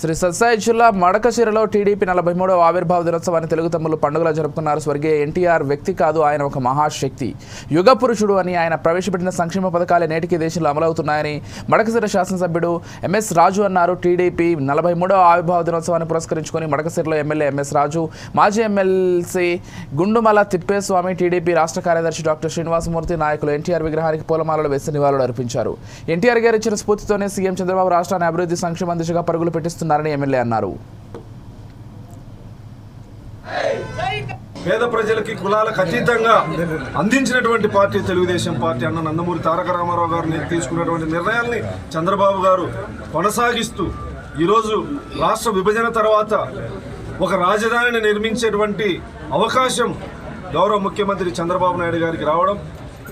శ్రీ సత్సాయి జిల్లా మడకశిరలో టీడీపీ నలభై మూడవ ఆవిర్భావ దినోత్సవాన్ని తెలుగు తమ్ములు పండుగలా జరుపుకున్నారు స్వర్గీయ ఎన్టీఆర్ వ్యక్తి కాదు ఆయన ఒక మహాశక్తి. యుగ పురుషుడు అని ఆయన ప్రవేశపెట్టిన సంక్షేమ పథకాలే నేటికి దేశంలో అమలవుతున్నాయని మడకశిర శాసనసభ్యుడు ఎంఎస్ రాజు అన్నారు. టీడీపీ నలభై మూడవ ఆవిర్భావ దినోత్సవాన్ని పురస్కరించుకొని మడకశిరలో ఎమ్మెల్యే ఎంఎస్ రాజు మాజీ ఎమ్మెల్సీ గుండుమల తిప్పేస్వామి టీడీపీ రాష్ట్ర కార్యదర్శి డాక్టర్ శ్రీనివాసమూర్తి నాయకులు ఎన్టీఆర్ విగ్రహానికి పూలమాలలు వేసి నివాళులు అర్పించారు ఎన్టీఆర్ గారు ఇచ్చిన స్ఫూర్తితోనే సీఎం చంద్రబాబు రాష్ట్రాన్ని అభివృద్ధి సంక్షేమ దిశగా పరుగులు పెట్టిస్తున్నారని ఎమ్మెల్యే అన్నారు. పేద ప్రజలకి కులాలకు అతీతంగా అందించినటువంటి పార్టీ తెలుగుదేశం పార్టీ అన్న నందమూరి తారక రామారావు గారు తీసుకున్నటువంటి నిర్ణయాల్ని చంద్రబాబు గారు కొనసాగిస్తూ ఈరోజు రాష్ట్ర విభజన తర్వాత ఒక రాజధానిని నిర్మించేటువంటి అవకాశం గౌరవ ముఖ్యమంత్రి చంద్రబాబు నాయుడు గారికి రావడం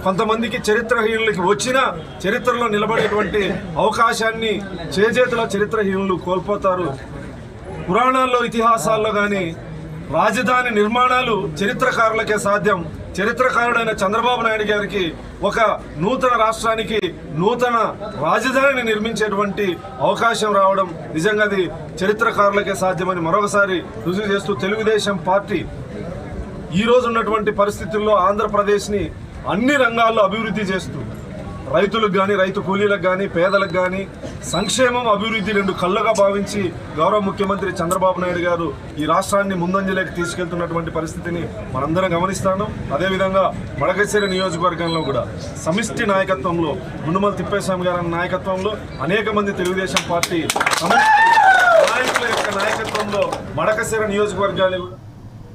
కొంతమందికి చరిత్రహీనులకి వచ్చిన చరిత్రలో నిలబడేటువంటి అవకాశాన్ని చేజేతుల చరిత్రహీనులు కోల్పోతారు. పురాణాల్లో ఇతిహాసాల్లో కానీ రాజధాని నిర్మాణాలు చరిత్రకారులకే సాధ్యం. చరిత్రకారుడైన చంద్రబాబు నాయుడు గారికి ఒక నూతన రాష్ట్రానికి నూతన రాజధానిని నిర్మించేటువంటి అవకాశం రావడం నిజంగా అది చరిత్రకారులకే సాధ్యమని మరొకసారి రుజువు చేస్తూ తెలుగుదేశం పార్టీ ఈ రోజు ఉన్నటువంటి పరిస్థితుల్లో ఆంధ్రప్రదేశ్ని అన్ని రంగాల్లో అభివృద్ధి చేస్తూ రైతులకు కానీ రైతు కూలీలకు కానీ పేదలకు కానీ సంక్షేమం అభివృద్ధి రెండు కళ్ళగా భావించి గౌరవ ముఖ్యమంత్రి చంద్రబాబు నాయుడు గారు ఈ రాష్ట్రాన్ని ముందంజలోకి తీసుకెళ్తున్నటువంటి పరిస్థితిని మనందరం గమనిస్తాను. అదేవిధంగా మడకశిర నియోజకవర్గంలో కూడా సమిష్టి నాయకత్వంలో గుండుమల తిప్పేస్వామి గారి నాయకత్వంలో అనేక మంది తెలుగుదేశం పార్టీ సమిష్టి నాయకుల యొక్క నాయకత్వంలో మడకశిర నియోజకవర్గాన్ని కూడా